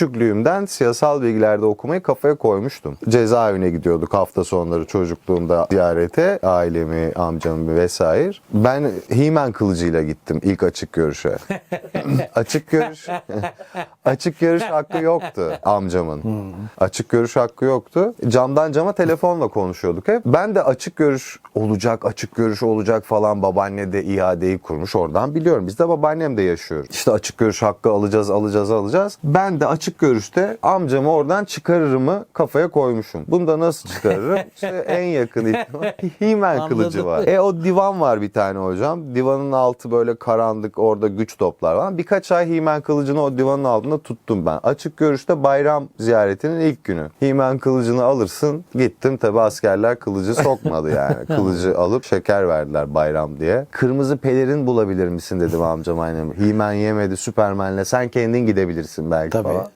küçüklüğümden siyasal bilgilerde okumayı kafaya koymuştum. Cezaevine gidiyorduk hafta sonları çocukluğumda ziyarete. Ailemi, amcamı vesaire. Ben Himen kılıcıyla gittim ilk açık görüşe. açık görüş açık görüş hakkı yoktu amcamın. Açık görüş hakkı yoktu. Camdan cama telefonla konuşuyorduk hep. Ben de açık görüş olacak, açık görüş olacak falan babaanne de iadeyi kurmuş oradan biliyorum. Biz de babaannem de yaşıyor. İşte açık görüş hakkı alacağız, alacağız, alacağız. Ben de açık görüşte amcamı oradan çıkarırımı kafaya koymuşum. Bunu da nasıl çıkarırım? İşte en yakın ihtimal Himen kılıcı var. E o divan var bir tane hocam. Divanın altı böyle karanlık orada güç toplar var. Birkaç ay Himen kılıcını o divanın altında tuttum ben. Açık görüşte bayram ziyaretinin ilk günü. Himen kılıcını alırsın. Gittim tabi askerler kılıcı sokmadı yani. Kılıcı alıp şeker verdiler bayram diye. Kırmızı pelerin bulabilir misin dedim amcam annem. Himen yemedi Süpermen'le sen kendin gidebilirsin belki Tabii. falan.